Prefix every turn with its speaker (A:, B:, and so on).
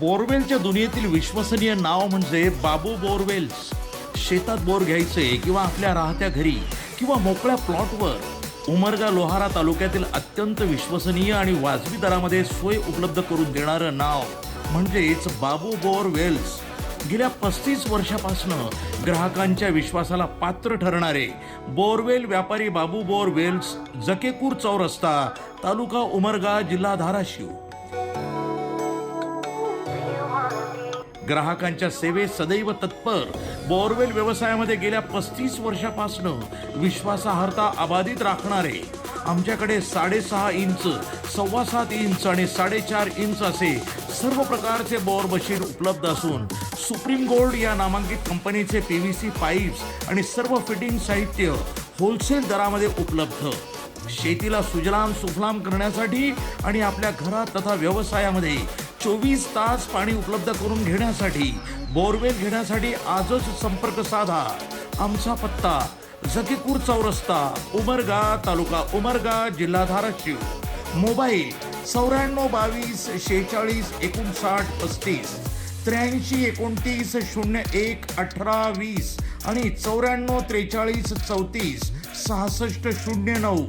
A: बोरवेलच्या दुनियेतील विश्वसनीय नाव म्हणजे बाबू बोरवेल्स. शेतात बोर घ्यायचे किंवा आपल्या राहत्या घरी किंवा मोकळ्या प्लॉटवर. उमरगा लोहारा तालुक्यातील अत्यंत विश्वसनीय आणि वाजवी दरामध्ये सोय उपलब्ध करून देणारं नाव म्हणजेच बाबू बोर वेल्स गेल्या पस्तीस वर्षापासनं ग्राहकांच्या विश्वासाला पात्र ठरणारे बोरवेल व्यापारी बाबू बोअर वेल्स जकेकूर चौरस्ता तालुका उमरगा जिल्हा धाराशिव. ग्राहकांच्या सेवेत सदैव तत्पर. बोरवेल व्यवसायामध्ये गेल्या पस्तीस वर्षापासनं विश्वासार्हता अबाधित राखणारे. आमच्याकडे साडेसहा इंच सव्वा सात इंच आणि साडेचार इंच असे सर्व प्रकारचे बोर मशीन उपलब्ध असून सुप्रीम गोल्ड या नामांकित कंपनीचे पी व्ही सी पाईप्स आणि सर्व फिटिंग साहित्य होलसेल दरामध्ये उपलब्ध. शेतीला सुजलाम सुफलाम करण्यासाठी आणि आपल्या घरात तथा व्यवसायामध्ये चोवीस तास पाणी उपलब्ध करून घेण्यासाठी बोरवेल घेण्यासाठी आजच संपर्क साधा. आमचा पत्ता जकीपूर चौरस्ता उमरगा तालुका उमरगा जिल्हा धाराशिव. मोबाईल चौऱ्याण्णव बावीस शेहेचाळीस एकोणसाठ पस्तीस त्र्याऐंशी एकोणतीस शून्य एक अठरा वीस आणि चौऱ्याण्णव त्रेचाळीस चौतीस सहासष्ट शून्य नऊ.